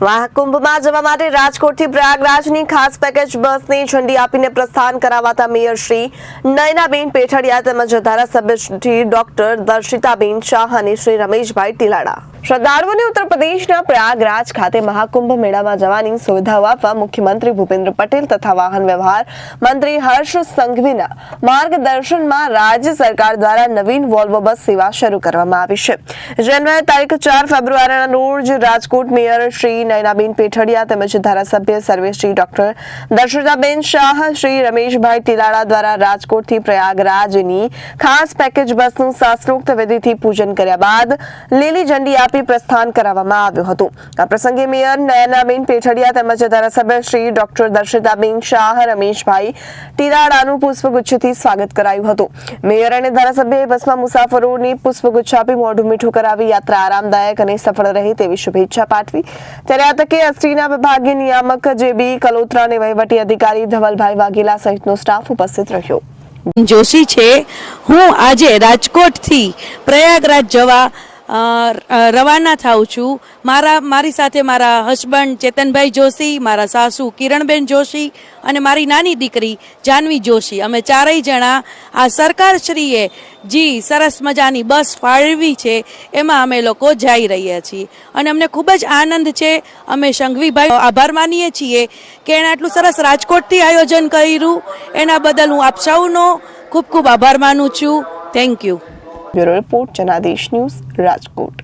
મહાકુંભમાં જવા માટે રાજકોટથી પ્રયાગરાજની ખાસ પેકેજ બસને ઝંડી આપીને પ્રસ્થાન કરાવાતા મેયર શ્રી નયનાબેન પેઠડિયા તેમજ ધારાસભ્ય શ્રી ડોક્ટર દર્શિતાબેન શાહ અને શ્રી રમેશભાઈ ટીલાડા શ્રદ્ધાળુઓને ઉત્તર પ્રદેશના પ્રયાગરાજ ખાતે મહાકુંભ મેળામાં જવાની સુવિધાઓ આપવા મુખ્યમંત્રી ભૂપેન્દ્ર પટેલ તથા વાહન વ્યવહાર મંત્રી હર્ષ સંઘવીના માર્ગદર્શનમાં રાજ્ય સરકાર દ્વારા નવીન વોલ્વો બસ સેવા શરૂ કરવામાં આવી છે. જેને તારીખ ચાર ફેબ્રુઆરીના રોજ રાજકોટ મેયર શ્રી નયનાબેન પેઠડિયા તેમજ ધારાસભ્ય સર્વેશ્રી ડોક્ટર દર્શિતાબેન શાહ, શ્રી રમેશભાઈ તિલાડા દ્વારા રાજકોટથી પ્રયાગરાજની ખાસ પેકેજ બસનું શાસ્ત્રોક્ત વિધિથી પૂજન કર્યા બાદ લીલી ઝંડી આપી પ્રસ્થાન કરાવવામાં આવ્યું હતું. આ પ્રસંગે મેયર નયનાબેન પેઠડિયા તેમજ ધારાસભ્ય શ્રી ડોક્ટર દર્શિતાબેન શાહ, રમેશભાઈ ટીરાડાનું પુષ્પગુચ્છથી સ્વાગત કરાયું હતું. મેયર અને ધારાસભ્યએ બસમાં મુસાફરોની પુષ્પગુચ્છ આપી મોઢું મીઠું કરાવી, યાત્રા આરામદાયક અને સફળ રહે તેવી શુભેચ્છા પાઠવી. ત્યારે આ તકે એસટીના વિભાગીય નિયામક જે બી કલોત્રા અને વહીવટી અધિકારી ધવલભાઈ વાઘેલા સહિતનો સ્ટાફ ઉપસ્થિત રહ્યો. જોશી છે, હું આજે રાજકોટથી પ્રયાગરાજ જવા રવાના થાઉં છું. મારા, મારી સાથે મારા હસબન્ડ ચેતનભાઈ જોશી, મારા સાસુ કિરણબેન જોશી અને મારી નાની દીકરી જાનવી જોશી. અમે ચારેય જણા આ સરકારશ્રીએ જી સરસ મજાની બસ ફાળવી છે, એમાં અમે લોકો જઈ રહ્યા છીએ. અને અમને ખૂબ જ આનંદ છે. અમે સંઘવીભાઈ આભાર માનીએ છીએ કે એણે આટલું સરસ રાજકોટથી આયોજન કર્યું. એના બદલ હું આપ સૌનો ખૂબ ખૂબ આભાર માનું છું. Thank you bureau report Janadesh news Rajkot.